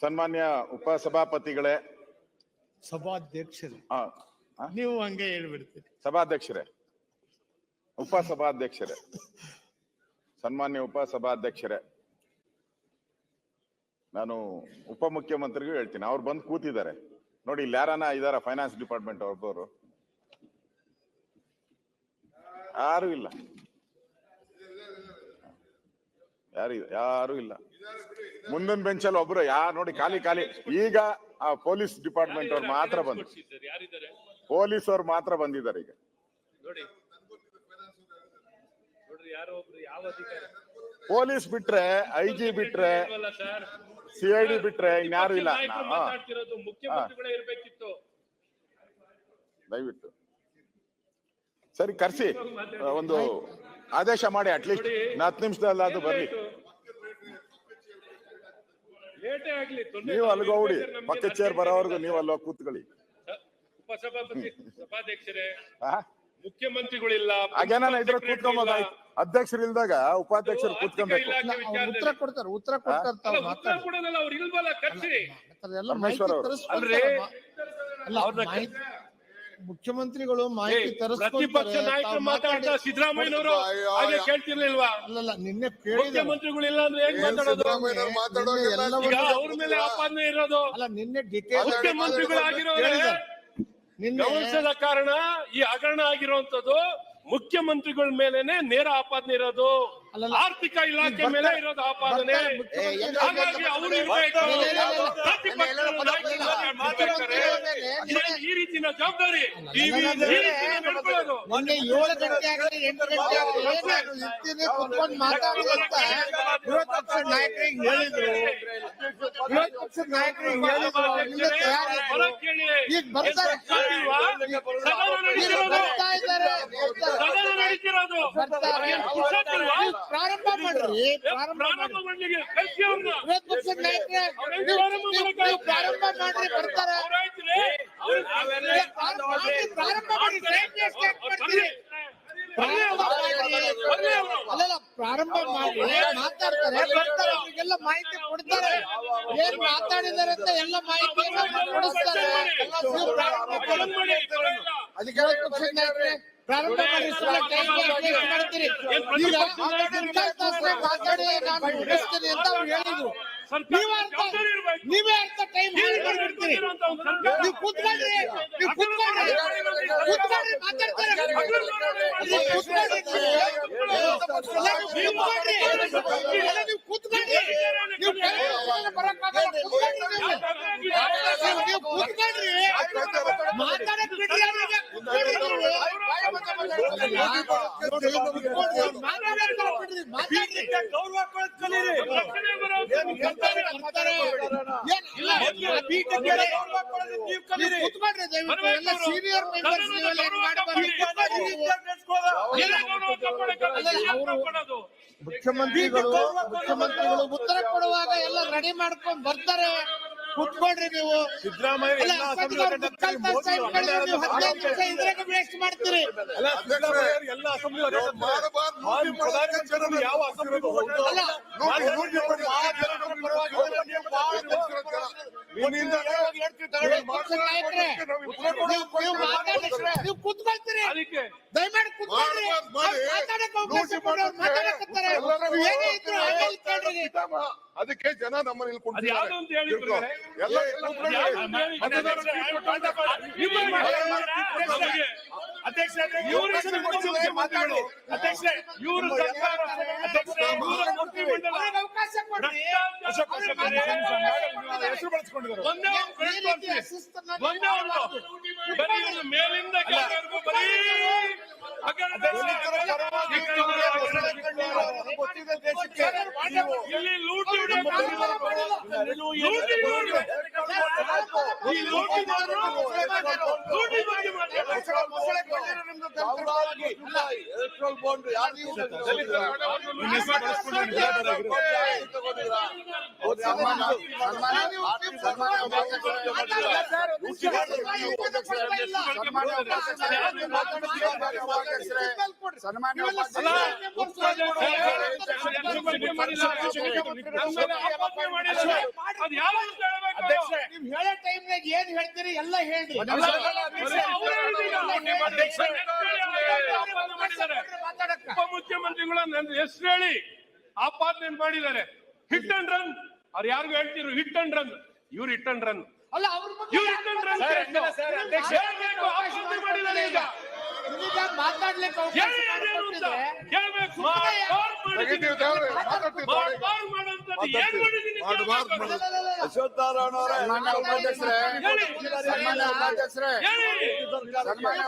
ಸನ್ಮಾನ್ಯ ಉಪಸಭಾಪತಿಗಳೇ. ಸಭಾಧ್ಯಕ್ಷರೇ. ಆ, ಆ, ನೀವು ಹಂಗೆ ಹೇಳ್ಬಿಡ್ತೀರಿ. ಸಭಾಧ್ಯಕ್ಷರೇ. ಉಪಸಭಾಧ್ಯಕ್ಷರೇ. ಸನ್ಮಾನ್ಯ ಉಪಸಭಾಧ್ಯಕ್ಷರೇ. ನಾನು ಉಪಮುಖ್ಯಮಂತ್ರಿಗೂ ಹೇಳ್ತೀನಿ ಅವ್ರು ಬಂದು ಕೂತಿದ್ದಾರೆ. ನೋಡಿ ಇಲ್ಲಿ ಯಾರನ ಇದಾರ ಫೈನಾನ್ಸ್ ಡಿಪಾರ್ಟ್ಮೆಂಟ್ ಅವ್ರದವರು. ಯಾರು ಇಲ್ಲ. ಯಾರು ಇಲ್ಲ? ಯಾರು ಇಲ್ಲ. ಮುಂದಿನ ಬೆಂಚಲ್ಲಿ ಒಬ್ರು ಯಾ ನೋಡಿ ಖಾಲಿ ಖಾಲಿ. ಈಗ ಆ ಪೊಲೀಸ್ ಡಿಪಾರ್ಟ್ಮೆಂಟ್ ಅವ್ರು ಮಾತ್ರ ಬಂದ್ ಪೊಲೀಸ್ ಅವ್ರು ಮಾತ್ರ ಬಂದಿದ್ದಾರೆ ಈಗ. ಪೊಲೀಸ್ ಬಿಟ್ರೆ ಐ ಜಿ ಬಿಟ್ರೆ ಇಲ್ವಲ್ಲ ಸಿ ಐ ಡಿ ಬಿಟ್ರೆ ಇನ್ಯಾರು ಇಲ್ಲ. ದಯವಿಟ್ಟು. ಸರಿ ಕರ್ಸಿ. ಒಂದು ಆದೇಶ ಮಾಡಿ ಅಟ್ಲೀಸ್ಟ್ ಹತ್ತು ನಿಮಿಷದಲ್ಲಿ ಅದು ಬರ್ಲಿ. ಲೇಟೇ ಆಗ್ಲಿ ತೊಂದ್ರೆ ನೀವು. ಅಲ್ಲಿಗೆ ಹೋಗ್ಬಿಡಿ ನಮ್ಗೆ ಪಕ್ಕ ಚೇರ್ ಬರೋವರೆಗೂ ನೀವು ಅಲ್ಲಿ ಹೋಗಿ ಕೂತ್ಕೊಳ್ಳಿ ಉಪಸಭಾಪತಿ ಸಭಾಧ್ಯಕ್ಷರೇ ಆ? ಮುಖ್ಯಮಂತ್ರಿಗಳಿಲ್ಲ ಇದ್ರ ಕೂತ್ಕೊಂಬೋದಾಯ್ತು. ಅಧ್ಯಕ್ಷರು ಇಲ್ದಾಗ ಉಪಾಧ್ಯಕ್ಷರು ಕೂತ್ಕೊಬೇಕು. ಉತ್ತರ ಕೊಡ್ತಾರೆ ಉತ್ತರ ಕೊಡ್ತಾರೆ ಅಲ್ಲ, ತಾವು ಉತ್ತರ ಕೊಡೋದಲ್ಲ ಅವ್ರು ಇಲ್ವಲ್ಲ. ಅಲ್ಲ, ಅವ್ರನ್ನ ಮುಖ್ಯಮಂತ್ರಿಗಳು ಮಾಹಿತಿ. ಪ್ರತಿಪಕ್ಷ ನಾಯಕರು ಮಾತಾಡ್ತಾ ಮಾತಾಡಿ. ಸಿದ್ದರಾಮಯ್ಯನವರು ಹಾಗೆ ಕೇಳ್ತಿರ್ಲಿಲ್ವಾ? ಅಲ್ಲಲ್ಲ ನಿನ್ನೆ ಕೇಳಿದ್ರು ಮುಖ್ಯಮಂತ್ರಿಗಳು ಇಲ್ಲ ಅಂದ್ರೆ ಹೇಗ್ ಮಾತಾಡೋದು? ಅವ್ರ ಮೇಲೆ ಆಪಾದನೆ ಇರೋದು. ಅಲ್ಲ ನಿನ್ನೆ ಡಿಟೇಲ್ ಮುಖ್ಯಮಂತ್ರಿಗಳಾಗಿರೋರೆ ನಿನ್ನೆ ಗಮನಿಸದ ಕಾರಣ ಈ ಹಗರಣ ಆಗಿರುವಂತದ್ದು ಮುಖ್ಯಮಂತ್ರಿಗಳ ಮೇಲೆನೆ ನೇರ ಆಪಾದನೆ ಇರೋದು. ಆರ್ಥಿಕ ಇಲಾಖೆ ಮೇಲೆ ಇರೋದು ಆಪಾದನೆ. ಹಾಗಾಗಿ ಅವರು ಇರ್ಬೇಕು ಇಲ್ಲ, ಇಲ್ಲ, ಇಲ್ಲ. ಪ್ರತಿಪಕ್ಷದ ನಾಯಕರು ಮಾತಾಡ್ತಾರೆ. ರೀತಿನ ಜವಾಬ್ದಾರಿ. ನಿನ್ನೆ ಏಳು ಗಂಟೆ ಆಗಲಿ ಎಂಟು ಗಂಟೆ ಆಗಲಿ ನಾನು ಇರ್ತೀನಿ ಕುತ್ಕೊಂಡು ಮಾತಾಡಿ ಅಂತ ವಿರೋಧ ಪಕ್ಷದ ನಾಯಕರಿಗೆ ಹೇಳಿದ್ರು. ವಿರೋಧ ಪಕ್ಷದ ನಾಯಕರಿಗೆ ಹೇಳಿದ್ರು. ನಿನ್ನೆ ತಯಾರಿದ್ರು ಈಗ ಬರ್ತಾರೆ. ಈಗ ಬರ್ತಾ ಇದ್ದಾರೆ. ನೀವು ಪ್ರಾರಂಭ ಮಾಡ್ರಿ. ಪ್ರಾರಂಭ ಮಾಡ್ಲಿಕ್ಕೆ ಕಳ್ಸಿ ಅವ್ರನ್ನ. ಪ್ರಾರಂಭ ಮಾಡ್ರಿ ಬರ್ತಾರೆ. ಪ್ರಾರಂಭ ಮಾಡಿ ಮಾಡ್ತೀರಿ ಪ್ರಾರಂಭ ಮಾಡಿ ಅಲ್ಲಲ್ಲ ಪ್ರಾರಂಭ ಮಾಡಿ ಮಾತಾಡ್ತಾರೆ. ಬರ್ತಾರೆ. ಅವ್ರಿಗೆಲ್ಲ ಮಾಹಿತಿ ಕೊಡ್ತಾರೆ. ಏನ್ ಮಾತಾಡಿದಾರೆ ಅಂತ ಎಲ್ಲ ಮಾಹಿತಿಯನ್ನ ಕೊಡಿಸ್ತಾರೆ. ನೀವು ಪ್ರಾರಂಭ ಪ್ರಾರಂಭ ಮಾಡ್ತೀರಿ? ಈಗ ಮಾತಾಡಿ ನಾನು ಮುಗಿಸ್ತೀನಿ ಅಂತ ಅವ್ರು ಹೇಳಿದ್ರು. ನೀವೇ ಅರ್ಥ ಟೈಮ್ ಹಾಳು ಮಾಡ್ಬಿಡ್ತೀರಿ ನೀವು ಕೂತ್ಕೊಳ್ರಿ ನೀವು ಕೂತ್ಕೊಳ್ರಿ ಕೂತ್ಕೊಳ್ರಿ ಮಾತಾಡ್ತಾರೆ ನೀವು ನೀವು ಮಾತಾಡಕ್ ಬಿಡ್ರಿ ಅವ್ರಿಗೆ. ಮುಖ್ಯಮಂತ್ರಿಗಳು ಮುಖ್ಯಮಂತ್ರಿಗಳು ಉತ್ತರ ಕೊಡುವಾಗ ಎಲ್ಲ ರೆಡಿ ಮಾಡ್ಕೊಂಡ್ ಬರ್ತಾರೆ. ಕುತ್ಕೊಳ್ರಿ ನೀವು. ವೇಸ್ಟ್ ಮಾಡ್ತೀರಿ. ನಾಯಕರೇ ನೀವು ಕೂತ್ಕೊಳ್ತೀರಿ. ದಯಮಾಡಿ ಕುತ್ಕೊಂಡ್ರಿ ಅವ್ರು ಮಾತಾಡಕ್ ಮಾತಾಡಕತ್ತಾರೆ ನೀವು ಏನೇ ಇದ್ರು ಅದಕ್ಕೆ ಜನ ನಮ್ಮನ್ನ ಇಲ್ಲಿ ನಿಮ್ಮ ಅಶೋಕ್ ಹೆಸರು ಬಳಸ್ಕೊಂಡಿದ್ದಾರೆ ಮೇಲಿಂದ ಇಲ್ಲಿ ಲೂಟಿ. ಲೂಟಿ ಲೂಟಿ ಬಗ್ಗೆ ಮಾತಾಡ್ತಾರೆ. ಸನ್ಮಾನ್ಯ ಅದು ನೀವು ಹೇಳೋ ಟೈಮ್ನಾಗ ಏನ್ ಹೇಳ್ತೀರಿ ಎಲ್ಲ ಹೇಳ್ರಿ ಉಪಮುಖ್ಯಮಂತ್ರಿಗಳು ನನ್ನ ಹೆಸರು ಹೇಳಿ ಆಪಾದನೆ ಮಾಡಿದ್ದಾರೆ. Hit and run. ಅವ್ರು ಯಾರಿಗೂ ಹೇಳ್ತಿರು ಹಿಟ್ ಅಂಡ್ ರನ್. ಇವ್ರು ಹಿಟ್ ಅಂಡ್ ರನ್. ಅಲ್ಲ ಮಾತಾಡ್ಲಿಕ್ಕೆ ಅಲ್ಲ. ಅಶ್ವತ್ಥನಾರಾಯಣವರೇ ಸನ್ಮಾನ್ಯ ಉಪಾಧ್ಯಕ್ಷರೇ.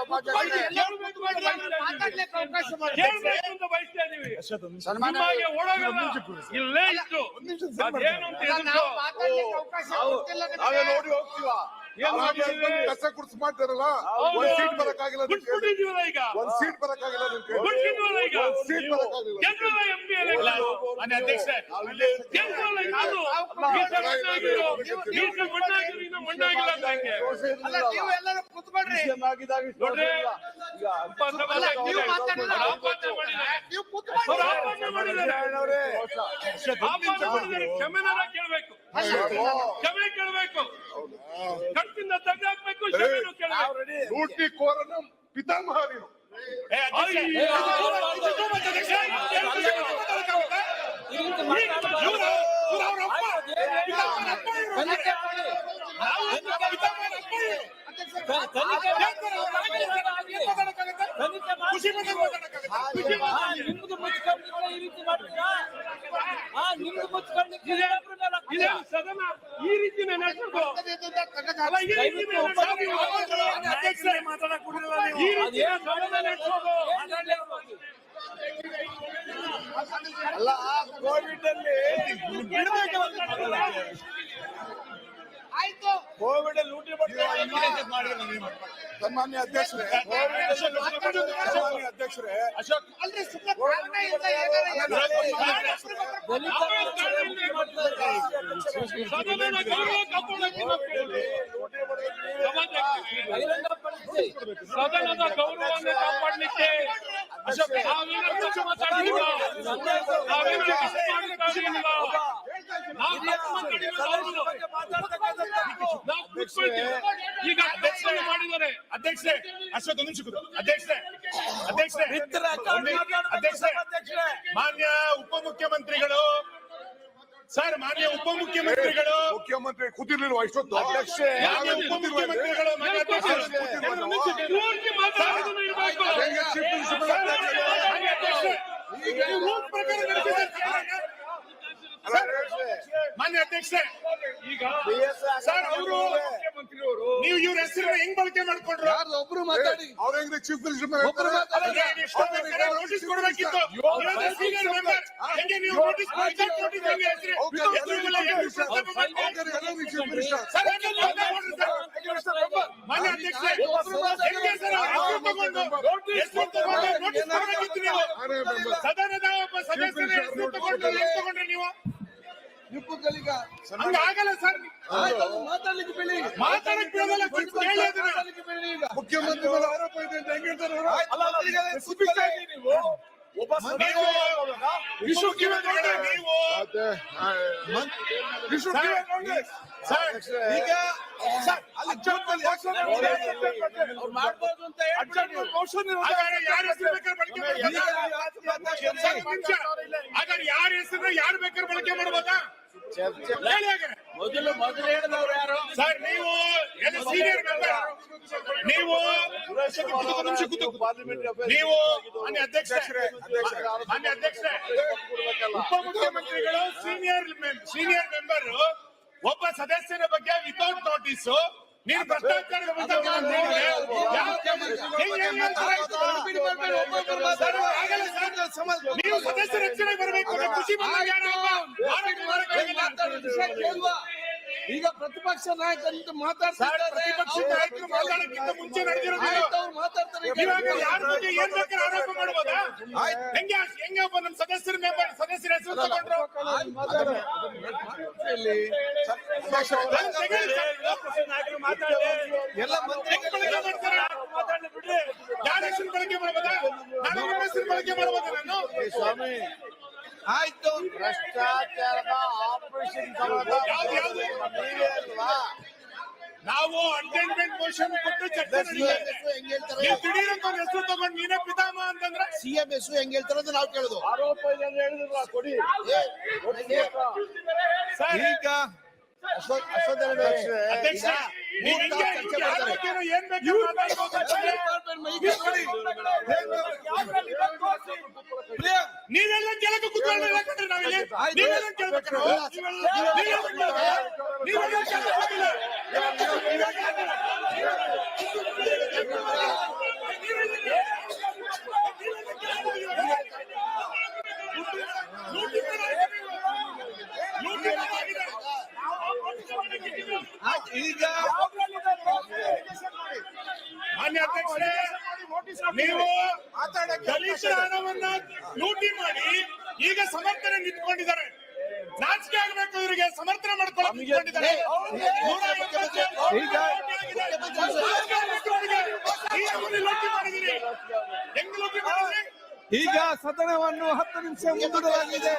ಉಪಾಧ್ಯಕ್ಷರೇ. ಇಲ್ಲೇ ಇತ್ತು. ನೋಡಿ ಹೋಗ್ತೀವ? ಕಸ ಕುಡ್ಸ್ ಮಾಡ್ತಾರಲ್ಲ. ಒಂದ್ ಸೀಟ್ ಬರಕ್ಕಾಗಿಲ್ಲ ಬಿಟ್ಬಿಟ್ಟಿದೀವಲ್ಲ ಈಗ? ಒಂದ್ ಸೀಟ್ ಬರಕ್ಕಾಗಿಲ್ಲ. ಈಗ? ಒಂದ್ ಸೀಟ್ ಬರಕ್ಕಾಗಿಲ್ಲ. ಗೆದ್ದಲ್ಲ ಎಂ ಪಿ ಎಲೆಕ್ಷನ್ ಗೆದ್ದಲ್ಲ ಇನ್ನು ಮೀಸೆ ಮಣ್ಣಾಗಿರೋ ಮೀಸೆ ಮಣ್ಣಾಗಿರೋ ಇನ್ನು ಮಣ್ಣಾಗಿಲ್ಲ ಅಂತ ಹಂಗೆ ಅಲ್ಲ ನೀವು ಎಲ್ಲರೂ ಕೂತ್ಕೊಳ್ರಿ. ನೋಡ್ರಿ. ಉಪಸಭಾಧ್ಯಕ್ಷರೇ, ನೀವು ಮಾತಾಡಿಲ್ಲ. ಆಪಾದನೆ ಮಾಡಿದ್ದಾರೆ. ನೀವು ಅವ್ರು ಕೂತ್ಕೊಳ್ರಿ ಆಪಾದನೆ ಮಾಡಿದ್ದಾರೆ ಆಪಾದನೆ ಮಾಡಿದ್ದಾರೆ. ಕ್ಷಮೆನಾರ ಕೇಳ್ಬೇಕು. ಕ್ಷಮೆ ಕೇಳ್ಬೇಕು. ಕಟ್ಟಿಂದ ತೆಗೆದಾಕ್ಬೇಕು ಕ್ಷಮೆನೂ ಕೇಳ್ಬೇಕು ಲೂಟಿ ಕೋರನ ಪಿತಾಮಹ ನೀನು ನಿಮ್ದು ಮುಚ್ಕೊಂಡಿದ್ರೆ ಈ ರೀತಿ ಮಾಡ್ತೀರಾ ಆ ನಿಮ್ದು ಮುಚ್ಕೊಂಡಿದ್ರೆ ಹಾಕ್ತೀರಾ? ಸದನ ಈ ರೀತಿ ಅಲ್ಲ, ಈ ರೀತಿ ಸದನ ಇರ್ಬೋದು. ಅಲ್ಲ ಕೋವಿಡ್ ಅಲ್ಲಿ ಕೋವಿಡ್ ಲೂಟಿ ಸನ್ಮಾನ್ಯ ಅಧ್ಯಕ್ಷರೇ ಸನ್ಮಾನ್ಯ ಅಧ್ಯಕ್ಷರೇ ಅಲ್ರಿ ಸುಮ್ಮನೆ ಕಾರಣ ಇಲ್ಲ ಏನಾರ ಏನಾರ ದಲಿತರ ರಕ್ಷಣೆ ಮುಖ್ಯ ಮಾಡ್ತಾರೆ. ಸದನದ ಗೌರವ ಕಾಪಾಡಕ್ಕೆ ನಾವು ಕೇಳ್ತೀವಿ. ಸಭಾಧ್ಯಕ್ಷರೇ, ಬಹಿರಂಗಪಡಿಸಿ ಸದನದ ಗೌರವವನ್ನು ಕಾಪಾಡಲಿಕ್ಕೆ ನಾವೇನು ತಪ್ಪು ಮಾತಾಡಿಲ್ಲ ನಾವೇನು ತಪ್ಪು ಮಾತಾಡಿಲ್ಲ ನಾವು ತಪ್ಪು ಮಾತಾಡಿಲ್ಲ ನಾವು ನಾವು ಕೂತ್ಕೊಳ್ತೀವಿ. ಈಗ ಅಧ್ಯಕ್ಷರು ಮಾಡಿದ್ದಾರೆ ಅಧ್ಯಕ್ಷರೇ ಅಶ್ವತ್ ಒಂದು ನಿಮಿಷ. ಅಧ್ಯಕ್ಷರೇ ಅಧ್ಯಕ್ಷರೇ ಅಧ್ಯಕ್ಷರೇ ಮಾನ್ಯ ಉಪಮುಖ್ಯಮಂತ್ರಿಗಳು ಸರ್ ಮಾನ್ಯ ಉಪಮುಖ್ಯಮಂತ್ರಿಗಳು. ಮುಖ್ಯಮಂತ್ರಿ ಕೂತಿರ್ಲಿಲ್ಲ ಇಷ್ಟೊತ್ತು? ಅಧ್ಯಕ್ಷೆ ಮಾನ್ಯ ಉಪಮುಖ್ಯಮಂತ್ರಿಗಳು ಮಾನ್ಯ ಅಧ್ಯಕ್ಷರೇ ಈಗ ಸರ್ ಅವರು ನೀವು ಇವ್ರ ಹೆಸರನ್ನ ಹೆಂಗ್ ಬಳಕೆ ಮಾಡ್ಕೊಂಡ್ರು ಒಬ್ರು ಮಾತಾಡಿ ಅವ್ರ ಹೆಂಗ್ರಿ ಚೀಫ್ ಮಿನಿಸ್ಟರ್ ಒಬ್ರು ಮಾತಾಡಿ ನೋಟಿಸ್ ಕೊಡ್ಬೇಕಿತ್ತು senior member. ಹೆಂಗೆ ನೀವು ನೋಟಿಸ್ ಹೆಸರು ಹೆಸ್ರು? ಮಾಡ್ಕೊಂಡು? ಚೀಫ್ ಮಿನಿಸ್ಟರ್ ಸರ್, ಮಾನ್ಯ ಅಧ್ಯಕ್ಷರೇ, ಹೆಂಗೆ ಸರ್ ಅವ್ರ ಹೆಸ್ರು ತಗೊಂಡು ಹೆಸ್ರು ತಗೊಂಡು ನೋಟಿಸ್ ಕೊಡ್ಬೇಕಿತ್ತು ನೀವು ನಾನೇ member. ಸದನದ ಒಬ್ಬ ಸದಸ್ಯರ ಹೆಸರು ತಗೊಂಡು ಏನ್ ತಗೊಂಡ್ರಿ ನೀವು ಹಂಗ ಆಗಲ್ಲ ಸರ್ ಮಾತಾಡ್ಲಿಕ್ಕೆ ಬಿಡಿ ಮಾತಾಡಕ್ ಬಿಡೋದಲ್ಲ ಸ್ವಲ್ಪ ಹೇಳಿ ಅದನ್ನ. ಮಾತಾಡ್ಲಿಕ್ಕೆ ಬಿಡಿ ಈಗ ಮುಖ್ಯಮಂತ್ರಿ ಮೇಲೆ ಆರೋಪ ಇದೆ ಅಂತ ಹೆಂಗ್ ಹೇಳ್ತಾರೆ ಅವ್ರು? ಅಲ್ಲ, ಅಲ್ಲ, ಈಗ speaker ಆಗಿ ನೀವು ಒಬ್ಬ ನೀವು ವಿಶ್ವ ಕಿವಿಗಳು ನೀವು ಮತ್ತೆ, ಆ, ವಿಶ್ವ ಸರ್, ಕಿವಿ ನೋಡಿ. ಸರ್, ಈಗ ಸರ್, ಅಲ್ಲಿ ಜೋತ್ನಲ್ಲಿ ಯಾಕೆ ಅವ್ರು ಮಾಡ್ಬೋದು ಅಂತ ಹೇಳ್ಬಿಡಿ. ಹಾಗಾದ್ರೆ ಯಾರ ಹೆಸರು ಬೇಕಾದ್ರೆ ಬಳಕೆ ಮಾಡ್ಬೋದಾ? ಸರ್, ನಿಮಿಷ. ಹಾಗಾದ್ರೆ ಯಾರ ಹೆಸರು ಯಾರು ಬೇಕಾದ್ರೆ ಬಳಕೆ ಮಾಡ್ಬೋದಾ ಹಾಗಾದ್ರೆ. ಮೊದಲು ಮೊದಲು ಹೇಳಿದವ್ರು ಯಾರು ಸರ್, ನೀವು ಸೀನಿಯರ್ ಮೆಂಬರ್ ನೀವು ಕೂತು. ನೀವು ಮಾನ್ಯ ಅಧ್ಯಕ್ಷರೇ ಮಾನ್ಯ ಅಧ್ಯಕ್ಷರೇ ಉಪಮುಖ್ಯಮಂತ್ರಿಗಳು ಸೀನಿಯರ್ ಸೀನಿಯರ್ ಮೆಂಬರ್ ಒಬ್ಬ ಸದಸ್ಯನ ಬಗ್ಗೆ ವಿತೌಟ್ ನೋಟಿಸ್ ನೀವು ಭ್ರಷ್ಟಾಚಾರದ. ನೀವು ಸದಸ್ಯ ರಕ್ಷಣೆ ಬರಬೇಕು. ಖುಷಿ ಬಂದಾಗ ಈಗ ಪ್ರತಿಪಕ್ಷ ನಾಯಕರು ಸರ್ ಮಾತಾಡ್ತಾರೆ ಪ್ರತಿಪಕ್ಷ ನಾಯಕರು ಮಾತಾಡಕ್ಕಿಂತ ಮುಂಚೆ ನಡೆದಿರೋದು ಅವ್ರು ಮಾತಾಡ್ತಾರೆ ಇವಾಗ ಯಾರ ಬಗ್ಗೆ ಏನ್ ಬೇಕಾದ್ರೆ ಆರೋಪ ಮಾಡ್ಬೋದಾ ಹೆಂಗೆ ಹೆಂಗೆ ಒಬ್ಬ ನಮ್ಮ ಸದಸ್ಯರ ಸದಸ್ಯರ ಹೆಸರು ತಗೊಂಡ್ರು. ಎಲ್ಲ ಮಂತ್ರಿ ಬಳಕೆ ಮಾಡ್ತಾರೆ ಯಾರ ಹೆಸರು ಬಳಕೆ ಮಾಡ್ಬೋದಾ ನಾನು ನಿಮ್ಮ ಹೆಸರು ಬಳಕೆ ಮಾಡ್ಬೋದಾ ನಾನು ಸ್ವಾಮಿ ಆಯ್ತು ಭ್ರಷ್ಟಾಚಾರದ ನೀವೇ ಅಲ್ವಾ ನಾವು ಅಟೆಂಡ್ಮೆಂಟ್ ಮೋಷನ್ ಕೊಟ್ಟು ಚರ್ಚೆ ಹೆಸರು ತಗೊಂಡ್ ನೀನೇ ಪಿತಾಮ ಅಂತಂದ್ರೆ? ಸಿಎಂ ಹೆಸರು ಹೆಂಗ್ ಹೇಳ್ತಾರ ಅಂತ ನಾವು ಕೇಳುದು. ಆರೋಪ ಇದೆ ಅಂತ ಹೇಳಿದ್ರಲ್ಲ, ಕೊಡಿ. ಸರ್. ಈಗ ನೀವೆಲ್ಲ ಕೇಳಕ್ಕೆ ಕುತ್ಕೊಂಡ್ರೆ ಕಣ್ರಿ ನಾವಿಲ್ಲಿ ನೀವೆಲ್ಲ ಕೇಳ್ಬೇಕು ನಾವು. ನೀವೆಲ್ಲ- ನೀವೆಲ್ಲ ಕೇಳ್ಬೇಕು. ನೀವೆಲ್ಲ ಕೇಳಕ್ಕೆ ಕೂತಿಲ್ಲ. ಲೂಟಿ ಮಾಡಾಗಿದೆ. ಲೂಟಿ ಮಾಡಾಗಿದೆ. ಈಗ ಮಾನ್ಯ ಅಧ್ಯಕ್ಷರೇ ನೀವು ದಲಿತರ ಹಣವನ್ನ ಲೂಟಿ ಮಾಡಿ ಈಗ ಸಮರ್ಥನೆ ನಿಂತ್ಕೊಂಡಿದ್ದಾರೆ ನಾಚಿಕೆ ಆಗಬೇಕು ಇವರಿಗೆ ಸಮರ್ಥನೆ ಮಾಡ್ಕೊಳ್ಳಿದ್ದಾರೆ ಈಗ ಸದನವನ್ನು ಹತ್ತು ನಿಮಿಷ ಮುಂದೂಡಲಾಗಿದೆ.